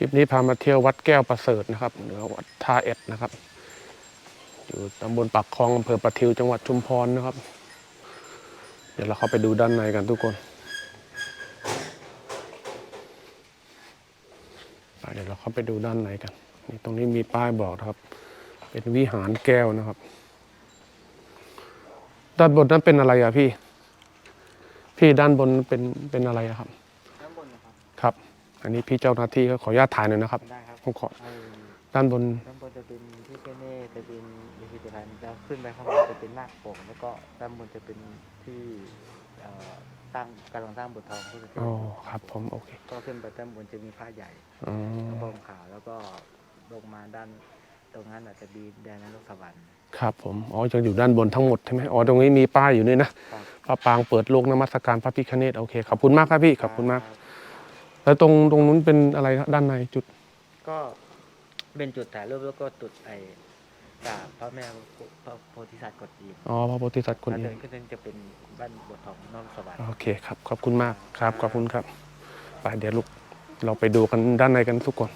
คลิปนี้พามาเที่ยววัดแก้วประเสริฐนะครับหรือวัดท่าเอ็ดนะครับ อยู่ตำบลปากคลองอำเภอประทิวจังหวัดชุมพรนะครับ เดี๋ยวเราเข้าไปดูด้านในกันทุกคนเดี๋ยวเราเข้าไปดูด้านในกันนี่ตรงนี้มีป้ายบอกครับ เป็นวิหารแก้วนะครับ ด้านบนนั้นเป็นอะไรอะพี่ พี่ด้านบนเป็นเป็นอะไรอะครับ อันนี้พี่เจ้าหน้าที่ก็ขออนุญาตถ่ายหน่อยนะครับได้ครับผมขอไอ้ด้านบนด้านบนจะเป็นที่เจเน่จะเป็นอิพิพิธภัณฑ์แล้วขึ้นไปข้างบนจะเป็นนาคปกแล้วก็ด้านบนจะเป็นที่เอ่อสร้างกำลังสร้างบททองพุทธเจ้าอ๋อครับผมโอเคก็ขึ้นไปด้านบนจะมีผ้าใหญ่อ๋อพระพรหมขาวแล้วก็ลงมาด้านตรงนั้นอาจจะมีแดนนรกสวรรค์ครับผมอ๋อยังอยู่ด้านบนทั้งหมดใช่ไหมอ๋อตรงนี้มีป้ายอยู่ด้วยนะครับพระปรางเปิดโลกนมัสการพระพิฆเนศโอเคขอบคุณมากครับพี่ขอบคุณมากรับ แล้วตรงตรงนู้นเป็นอะไรครับด้านในจุด ก็เป็นจุดถ่ายรูปแล้วก็จุดไอ้กราบพระแม่พระโพธิสัตว์กดอิมอ๋อพระโพธิสัตว์คนถ้านี้ เดินขึ้นจะเป็นบ้านบททองนรกสวรรค์ โอเคครับ ขอบคุณมากครับ ขอบคุณครับ ไปเดี๋ยวลูก เราไปดูกันด้านในกันทุกคน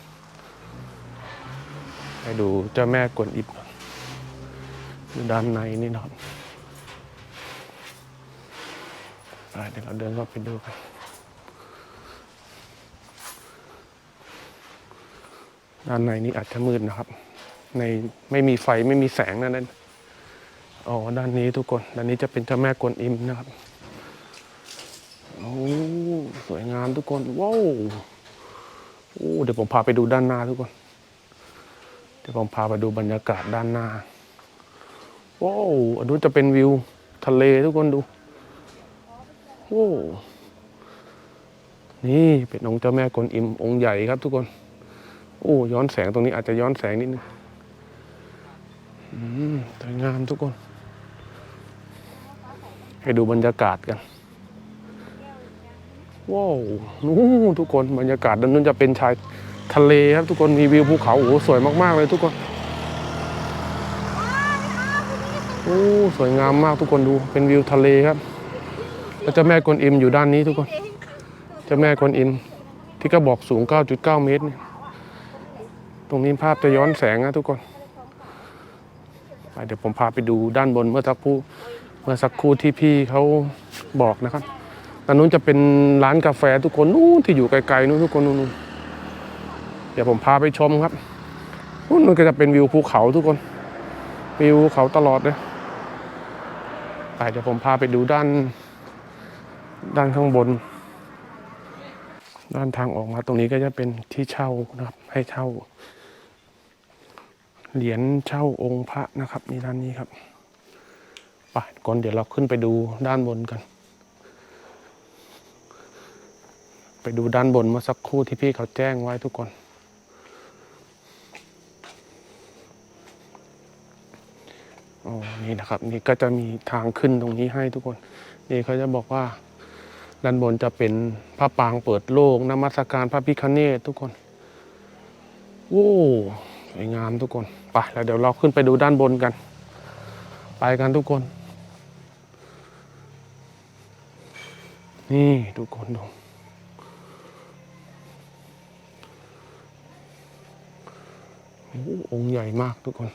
ไปดูเจ้าแม่กวนอิมก่อนอยู่ด้านในนี่นะครับไปเดี๋ยวเราเดินเข้าไปดูกัน ด้านในนี้อาจจะมืดนะครับ ในไม่มีไฟไม่มีแสงนั่นนั่นอ๋อด้านนี้ทุกคนด้านนี้จะเป็นเจ้าแม่กวนอิมนะครับโอ้สวยงามทุกคนว้าวโอ้เดี๋ยวผมพาไปดูด้านหน้าทุกคน เดี๋ยวผมพาไปดูบรรยากาศด้านหน้าว้าวอันนู้นจะเป็นวิวทะเลทุกคนดูโอ้นี่เป็นองค์เจ้าแม่กวนอิมองค์ใหญ่ครับทุกคน โอ้ย้อนแสงตรงนี้อาจจะย้อนแสงนิดนึงอืมสวยงามทุกคน ให้ดูบรรยากาศกัน ว้าวนู้นทุกคนบรรยากาศด้านนู้นจะเป็นชายทะเลครับทุกคนมีวิวภูเขาโอ้โหสวยมากๆเลยทุกคนโอ้สวยงามมากทุกคนดูเป็นวิวทะเลครับแล้วเจ้าแม่กวนอิมอยู่ด้านนี้ทุกคนเจ้าแม่กวนอิมที่ก็บอกสูง 9.9 เมตรเนี่ย ตรงนี้ภาพจะย้อนแสงนะทุกคนไปเดี๋ยวผมพาไปดูด้านบนเมื่อสักครู่เมื่อสักครู่ที่พี่เขาบอกนะครับตอนนู้นจะเป็นร้านกาแฟทุกคนนู้นที่อยู่ไกลๆนู้นทุกคนนู้นเดี๋ยวผมพาไปชมครับนู้นก็จะเป็นวิวภูเขาทุกคนวิวเขาตลอดเลยไปเดี๋ยวผมพาไปดูด้าน ด้านข้างบน ด้านทางออกมาตรงนี้ก็จะเป็นที่เช่านะครับ ให้เช่า เหรียญเช่าองค์พระนะครับนี่ด้านนี้ครับไปก่อนเดี๋ยวเราขึ้นไปดูด้านบนกัน ไปดูด้านบนเมื่อสักครู่ที่พี่เขาแจ้งไว้ทุกคนอ๋อนี่นะครับ นี่ก็จะมีทางขึ้นตรงนี้ให้ทุกคน นี่เขาจะบอกว่าด้านบนจะเป็นพระปรางเปิดโลกนมัสการพระพิคเนตทุกคน โอ้ วยงามทุกคน ไป แล้วเดี๋ยวเราขึ้นไปดูด้านบนกัน ไปกันทุกคน นี่ทุกคนดูโอ้องค์ใหญ่มากทุกคน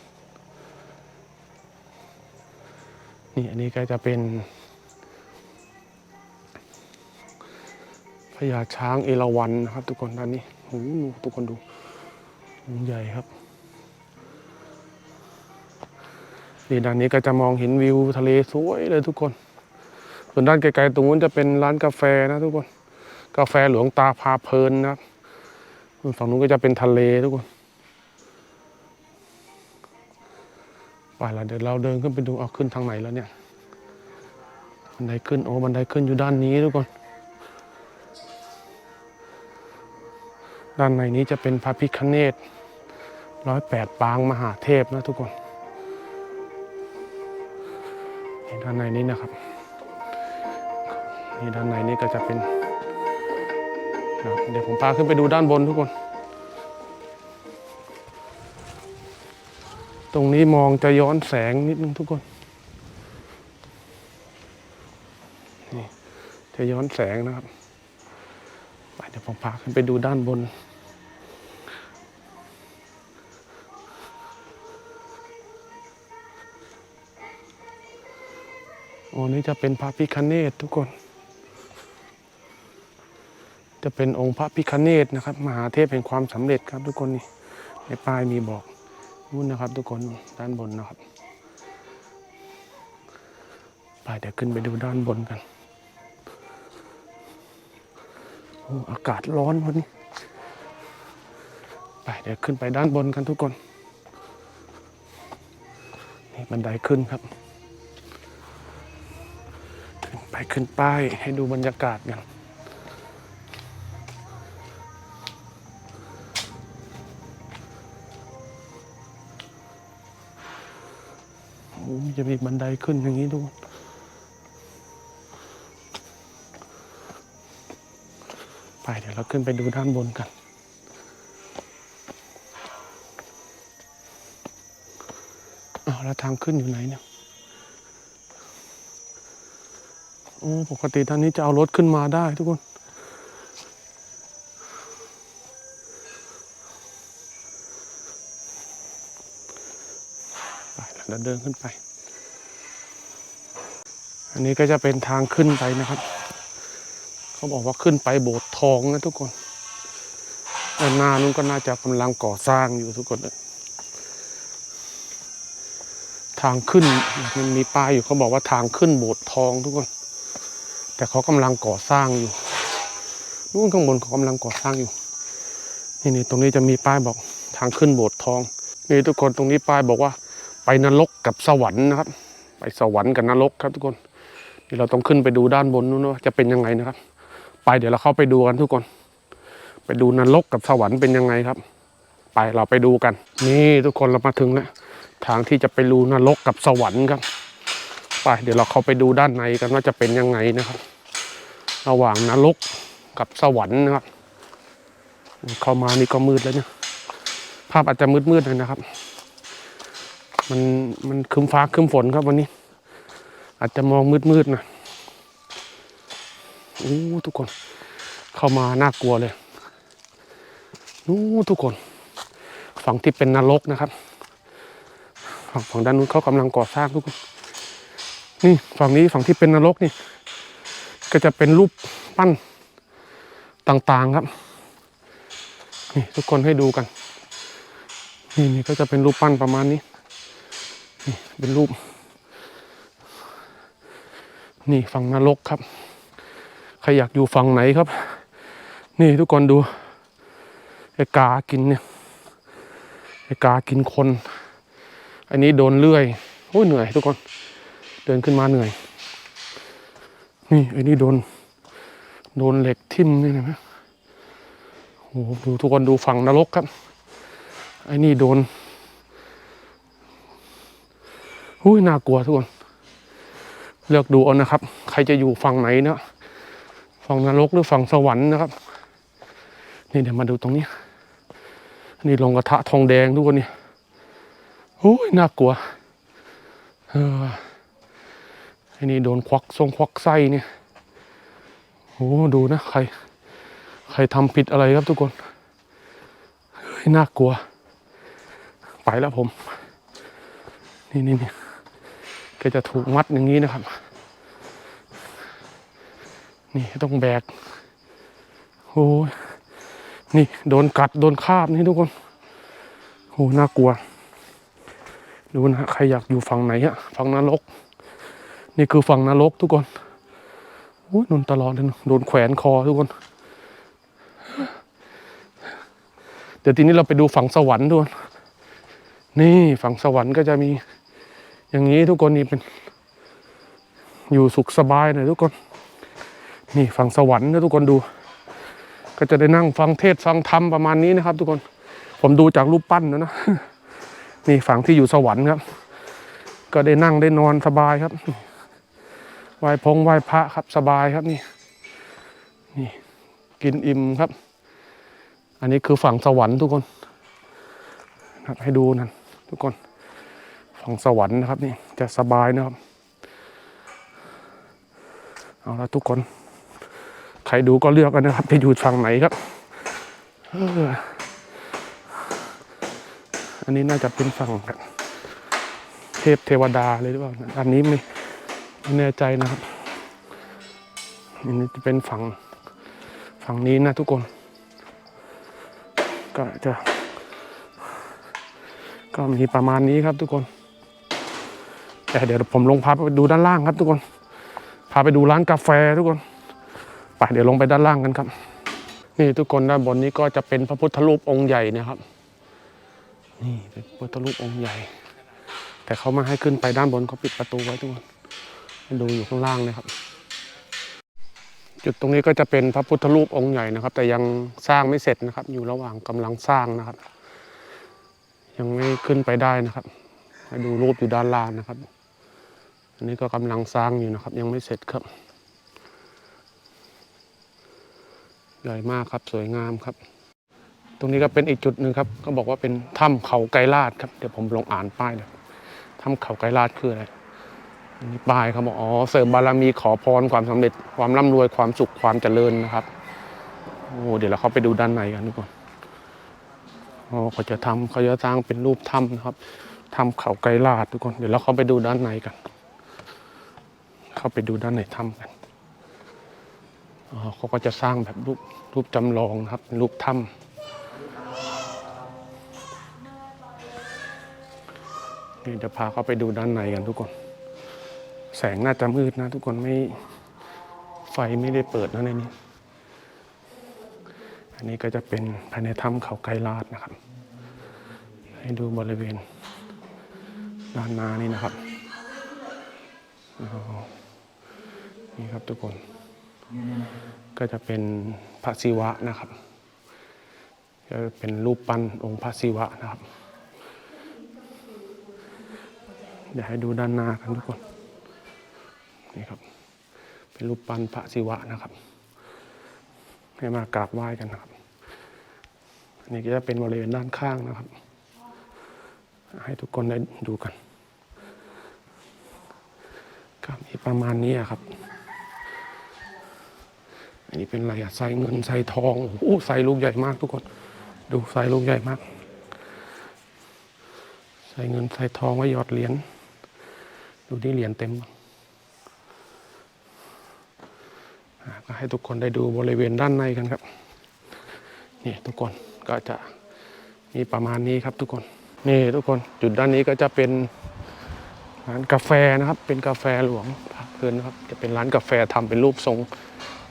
นี่อันนี้ก็จะเป็นพญาช้างเอราวัณนะครับ ทุกคนด้านนี้โอ้โหทุกคนดูองค์ใหญ่ครับ นี่ด้านนี้ก็จะมองเห็นวิวทะเลสวยเลยทุกคน ส่วนด้านไกลๆตรงนู้นจะเป็นร้านกาแฟนะทุกคน กาแฟหลวงตาพาเพลินนะครับส่วนฝั่งนู้นก็จะเป็นทะเลทุกคนไปละเดี๋ยวเราเดินขึ้นไปดูเอาขึ้นทางไหนแล้วเนี่ยบันไดขึ้นโอ้บันไดขึ้นอยู่ด้านนี้ทุกคน ด้านในนี้จะเป็นพระพิคเนตร้อยแปดปางมหาเทพนะทุกคน ด้านในนี้นะครับนี่ด้านในนี้ก็จะเป็นเดี๋ยวผมพาขึ้นไปดูด้านบนทุกคน ตรงนี้มองจะย้อนแสงนิดนึงทุกคนนี่จะย้อนแสงนะครับไปเดี๋ยวผมพาขึ้นไปดูด้านบน อ๋อนี่จะเป็นพระพิคเนตทุกคน จะเป็นองค์พระพิคเนตนะครับ มหาเทพแห่งความสำเร็จครับ ทุกคนนี่ในป้ายมีบอกนู่นนะครับ ทุกคนด้านบนนะครับไปเดี๋ยวขึ้นไปดูด้านบนกันโอ้อากาศร้อนวันนี้ ไปเดี๋ยวขึ้นไปด้านบนกันทุกคน นี่บันไดขึ้นครับ ขึ้นไปขึ้นป้ายให้ดูบรรยากาศกันโอ้มันจะมีบันไดขึ้นอย่างนี้ทุกคนไปเดี๋ยวเราขึ้นไปดูด้านบนกันอ้าแล้วทางขึ้นอยู่ไหนเนี่ย โอ้ ปกติทางนี้จะเอารถขึ้นมาได้ทุกคนไปแล้วเดินขึ้นไป อันนี้ก็จะเป็นทางขึ้นไปนะครับ เขาบอกว่าขึ้นไปโบสถ์ทองนะทุกคนด้านหน้านู้นก็น่าจะกำลังก่อสร้างอยู่ทุกคนทางขึ้นมันมีป้ายอยู่เขาบอกว่าทางขึ้นโบสถ์ทองทุกคน แต่เขากำลังก่อสร้างอยู่นู่นข้างบนเขากำลังก่อสร้างอยู่ นี่นี่ตรงนี้จะมีป้ายบอกทางขึ้นโบสถ์ทอง นี่ทุกคนตรงนี้ป้ายบอกว่า ไปนรกกับสวรรค์นะครับ ไปสวรรค์กับนรกครับทุกคนนี่เราต้องขึ้นไปดูด้านบนนู้นว่าจะเป็นยังไงนะครับ ไปเดี๋ยวเราเข้าไปดูกันทุกคน ไปดูนรกกับสวรรค์เป็นยังไงครับ ไปเราไปดูกัน นี่ทุกคนเรามาถึงแล้วทางที่จะไปดูนรกกับสวรรค์ครับ ไปเดี๋ยวเราเข้าไปดูด้านในกันว่าจะเป็นยังไงนะครับ ระหว่างนรกกับสวรรค์นะครับ เข้ามานี่ก็มืดแล้วเนี่ย ภาพอาจจะมืดๆหน่อยนะครับ มันมันคึมฟ้าคึมฝนครับวันนี้ อาจจะมองมืดๆหนะโอ้ทุกคน เข้ามาน่ากลัวเลยโอ้ทุกคน ฝั่งที่เป็นนรกนะครับ ฝั่งฝั่งด้านนู้นเขากำลังก่อสร้างทุกคน นี่ฝั่งนี้ฝั่งที่เป็นนรกนี่ ก็จะเป็นรูปปั้นต่างๆครับ นี่ทุกคนให้ดูกัน นี่นี่ก็จะเป็นรูปปั้นประมาณนี้ นี่เป็นรูป นี่ฝั่งนรกครับ ใครอยากอยู่ฝั่งไหนครับ นี่ทุกคนดูไอ้กากินเนี่ยไอ้กากินคน อันนี้โดนเลื่อยโอ้ยเหนื่อยทุกคน เดินขึ้นมาเหนื่อย นี่ไอ้นี่โดน โดนเหล็กทิ่มนี่นะโอ้โหดูทุกคนดูฝั่งนรกครับ ไอ้นี่โดนหุ้ยน่ากลัวทุกคน เลือกดูเอานะครับ ใครจะอยู่ฝั่งไหนเนาะฝั่งนรกหรือฝั่งสวรรค์นะครับ นี่เดี๋ยวมาดูตรงนี้ นี่ลงกระทะทองแดงทุกคนนี่โอ้ยน่ากลัว เออ ไอ้นี่โดนควักทรงควักไส้เนี่ยโอ้ดูนะใคร ใครทำผิดอะไรครับทุกคนเฮ้ยน่ากลัว ไปแล้วผม นี่นี่นี่ก็จะถูกมัดอย่างนี้นะครับ นี่ต้องแบกโอ้ยนี่โดนกัดโดนคาบนี่ทุกคนโอ้น่ากลัว ดูนะฮะใครอยากอยู่ฝั่งไหนฮะฝั่งนรก นี่คือฝั่งนรกทุกคนโอ้ยโดนตลอดเลยโดนแขวนคอทุกคน เดี๋ยวทีนี้เราไปดูฝั่งสวรรค์ทุกคนนี่ฝั่งสวรรค์ก็จะมี อย่างนี้ทุกคนนี่เป็น อยู่สุขสบายหน่อยทุกคน นี่ฝั่งสวรรค์นะทุกคนดู ก็จะได้นั่งฟังเทศฟังธรรมประมาณนี้นะครับ ทุกคน ผมดูจากรูปปั้นนะนะ นี่ฝั่งที่อยู่สวรรค์ครับ ก็ได้นั่งได้นอนสบายครับ ไหว้พงไหว้พระครับสบายครับนี่ นี่กินอิ่มครับ อันนี้คือฝั่งสวรรค์ทุกคนนะครับให้ดูนั่นทุกคน ฝั่งสวรรค์นะครับนี่จะสบายนะครับ เอาละทุกคน ใครดูก็เลือกกันนะครับจะอยู่ฝั่งไหนครับอันนี้น่าจะเป็นฝั่งเทพเทวดาเลยหรือเปล่าอันนี้ไม่ ไม่แน่ใจนะครับอันนี้จะเป็นฝั่งฝั่งนี้นะทุกคน ก็จะ ก็มีประมาณนี้ครับทุกคน แต่เดี๋ยวผมลงพาไปดูด้านล่างครับทุกคน พาไปดูร้านกาแฟทุกคน ไปเดี๋ยวลงไปด้านล่างกันครับ นี่ทุกคนด้านบนนี้ก็จะเป็นพระพุทธรูปองค์ใหญ่นะครับ นี่เป็นพระพุทธรูปองค์ใหญ่ แต่เขามาให้ขึ้นไปด้านบนเขาปิดประตูไว้ทุกคน ดูอยู่ข้างล่างเลยครับ จุดตรงนี้ก็จะเป็นพระพุทธรูปองค์ใหญ่นะครับ แต่ยังสร้างไม่เสร็จนะครับ อยู่ระหว่างกำลังสร้างนะครับ ยังไม่ขึ้นไปได้นะครับให้ดูรูปอยู่ด้านล่างนะครับ อันนี้ก็กำลังสร้างอยู่นะครับ ยังไม่เสร็จครับ ใหญ่มากครับสวยงามครับ ตรงนี้ก็เป็นอีกจุดหนึ่งครับก็บอกว่าเป็นถ้ำเขาไกรลาดครับเดี๋ยวผมลงอ่านป้ายเลยถ้ำเขาไกรลาดคืออะไร นนี้ป้ายเขาบอกอ๋อเสริมบารมีขอพรความสำเร็จความร่ำรวยความสุขความเจริญนะครับโอ้เดี๋ยวเราเข้าไปดูด้านในกันทุกคนอ๋อเขาจะทำเขาจะสร้างเป็นรูปถ้ำนะครับถ้ำเขาไกรลาดทุกคนเดี๋ยวเราเข้าไปดูด้านในกัน เข้าไปดูด้านในถ้ำกันอ๋อเขาก็จะสร้างแบบรูปรูปจำลองนะครับเป็นรูปถ้ำนี่จะพาเข้าไปดูด้านในกันทุกคน แสงน่าจะมืดนะทุกคนไม่ไฟไม่ได้เปิดนะในนี้ อันนี้ก็จะเป็นภายในถ้ำเขาไกรลาดนะครับ ให้ดูบริเวณด้านหน้านี่นะครับนี่ครับทุกคน ก็จะเป็นพระศิวะนะครับก็เป็นรูปปั้นองค์พระศิวะนะครับ เดี๋ยวให้ดูด้านหน้ากันทุกคน นี่ครับ เป็นรูปปั้นพระศิวะนะครับ ให้มากราบไหว้กันนะครับอันนี้ก็จะเป็นบริเวณด้านข้างนะครับ ให้ทุกคนได้ดูกันก็มีประมาณนี้ครับ อันนี้เป็นอะไรอะใส่เงินใส่ทองโอ้ใส่ลูกใหญ่มากทุกคน ดูใส่ลูกใหญ่มากใส่เงินใส่ทองไว้หยอดเหรียญ ดูที่เหรียญเต็มบ้างอ่า ก็ให้ทุกคนได้ดูบริเวณด้านในกันครับ นี่ทุกคนก็จะมีประมาณนี้ครับทุกคน นี่ทุกคนจุดด้านนี้ก็จะเป็นร้านกาแฟนะครับ เป็นกาแฟหลวงพระเพลินนะครับ จะเป็นร้านกาแฟทำเป็นรูปทรง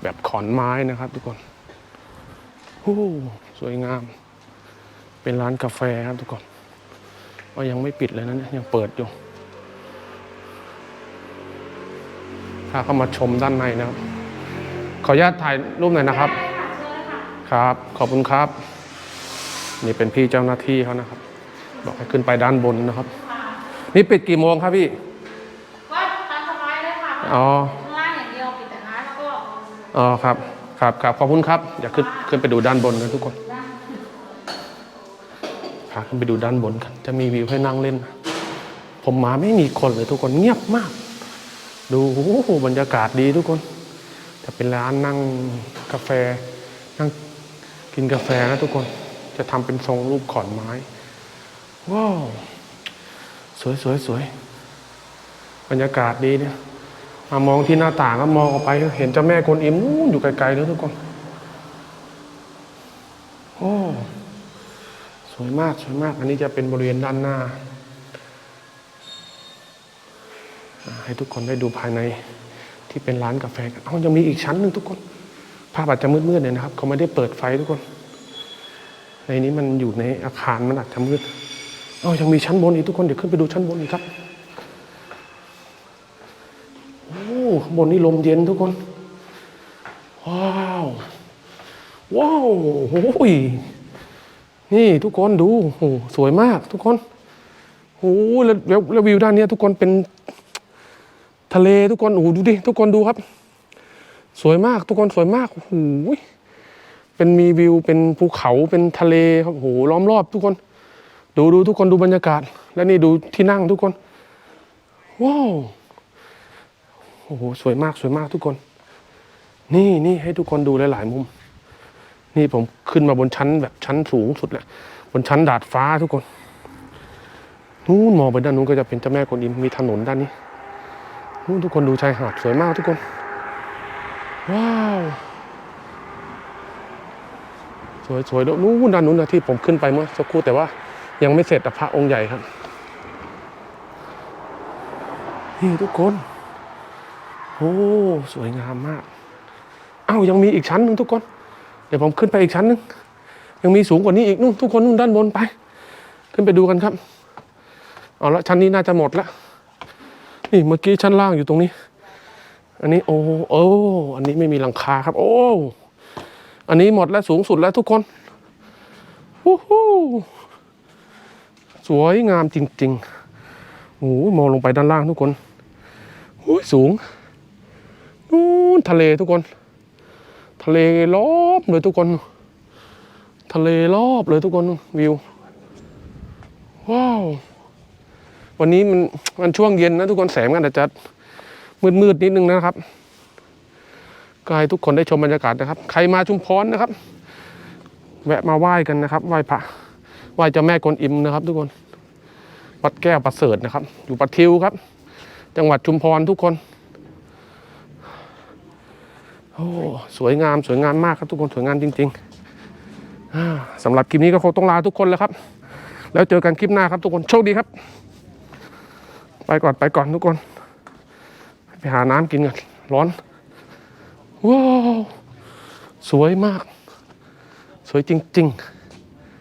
แบบขอนไม้นะครับ ทุกคนโอ้สวยงาม เป็นร้านกาแฟครับทุกคนก็ยังไม่ปิดเลยนะเนี่ยยังเปิดอยู่พาเข้ามาชมด้านในนะครับ ขออนุญาตถ่ายรูปหน่อยนะครับ ครับ ขอบคุณครับ นี่เป็นพี่เจ้าหน้าที่เขานะครับ บอกให้ขึ้นไปด้านบนนะครับ นี่ปิดกี่โมงครับพี่ก็ตามสบายเลยค่ะอ๋อข้างล่างอย่างเดียวปิดแต่ร้านแล้วก็อ๋อครับ ครับครับขอบคุณครับอย่าขึ้นขึ้นไปดูด้านบนกันทุกคนพาขึ้นไปดูด้านบนกัน จะมีวิวให้นั่งเล่น ผมมาไม่มีคนเลยทุกคนเงียบมาก ดูโอ้โหบรรยากาศดีทุกคน จะเป็นร้านนั่งกาแฟ นั่งกินกาแฟนะทุกคนจะทำเป็นทรงรูปขอนไม้ ว้าว สวยสวยสวยบรรยากาศดีเนี่ยมามองที่หน้าต่างก็มองออกไป เห็นเจ้าแม่กวนอิมนู่นอยู่ไกลๆเลยทุกคนโอ้สวยมากสวยมาก อันนี้จะเป็นบริเวณด้านหน้า ให้ทุกคนได้ดูภายใน ที่เป็นร้านกาแฟกันเอ้ายังมีอีกชั้นหนึ่งทุกคน ภาพอาจจะมืดๆเนี่ยนะครับ เขาไม่ได้เปิดไฟทุกคน ในนี้มันอยู่ในอาคารมันอาจจะมืดเอ้ายังมีชั้นบนอีกทุกคนเดี๋ยวขึ้นไปดูชั้นบนอีกครับโอ้ข้างบนนี่ลมเย็นทุกคน ว้าวว้าวโอ้ยนี่ทุกคนดูโอ้สวยมากทุกคนโอ้แล้วแล้ววิวด้านนี้ทุกคนเป็น ทะเลทุกคนโอ้โหดูดิทุกคนดูครับ สวยมากทุกคนสวยมากโอ้โหเป็นมีวิวเป็นภูเขาเป็นทะเลครับโอ้โหล้อมรอบทุกคน ดูดูทุกคนดูบรรยากาศ และนี่ดูที่นั่งทุกคนว้าวโอ้โหสวยมากสวยมากทุกคน นี่นี่ให้ทุกคนดูหลาย ๆ มุม นี่ผมขึ้นมาบนชั้นแบบชั้นสูงสุดแหละบนชั้นดาดฟ้าทุกคนนู้นมองไปด้านนู้นก็จะเป็นเจ้าแม่กวนอิมมีถนนด้านนี้ ทุกคนดูชายหาดสวยมากทุกคน ว้าว สวยสวยแล้วนู่นด้านนู้นนะที่ผมขึ้นไปเมื่อสักครู่แต่ว่ายังไม่เสร็จอะพระองค์ใหญ่ครับ นี่ทุกคน โอ้สวยงามมาก อ้าวยังมีอีกชั้นหนึ่งทุกคน เดี๋ยวผมขึ้นไปอีกชั้นหนึ่งยังมีสูงกว่านี้อีกนู่นทุกคนนู่นด้านบนไป ขึ้นไปดูกันครับ เอาละชั้นนี้น่าจะหมดละ นี่เมื่อกี้ชั้นล่างอยู่ตรงนี้ อันนี้โอ้โอ้อันนี้ไม่มีหลังคาครับ โอ้อันนี้หมดแล้วสูงสุดแล้วทุกคนวู้ฮู้สวยงามจริงๆโอ้ยมองลงไปด้านล่างทุกคนโอ้ยสูงนู่นทะเลทุกคน ทะเลรอบเลยทุกคน ทะเลรอบเลยทุกคนวิว ว้าว วันนี้มันมันช่วงเย็นนะทุกคนแสงมันอาจจะมืดมืดๆนิดนึงนะครับก็ให้ทุกคนได้ชมบรรยากาศนะครับ ใครมาชุมพรนะครับ แวะมาไหว้กันนะครับ ไหว้พระไหว้เจ้าแม่กวนอิมนะครับ ทุกคนวัดแก้วประเสริฐนะครับ อยู่ปัททิวครับ จังหวัดชุมพรทุกคนโอ้สวยงามสวยงามมากครับทุกคนสวยงามจริงๆสำหรับคลิปนี้ก็คงต้องลาทุกคนแล้วครับ แล้วเจอกันคลิปหน้าครับทุกคนโชคดีครับ ไปก่อนไปก่อนทุกคน ไปหาน้ำกินก่อนร้อน ว้าว สวยมาก สวยจริง ๆ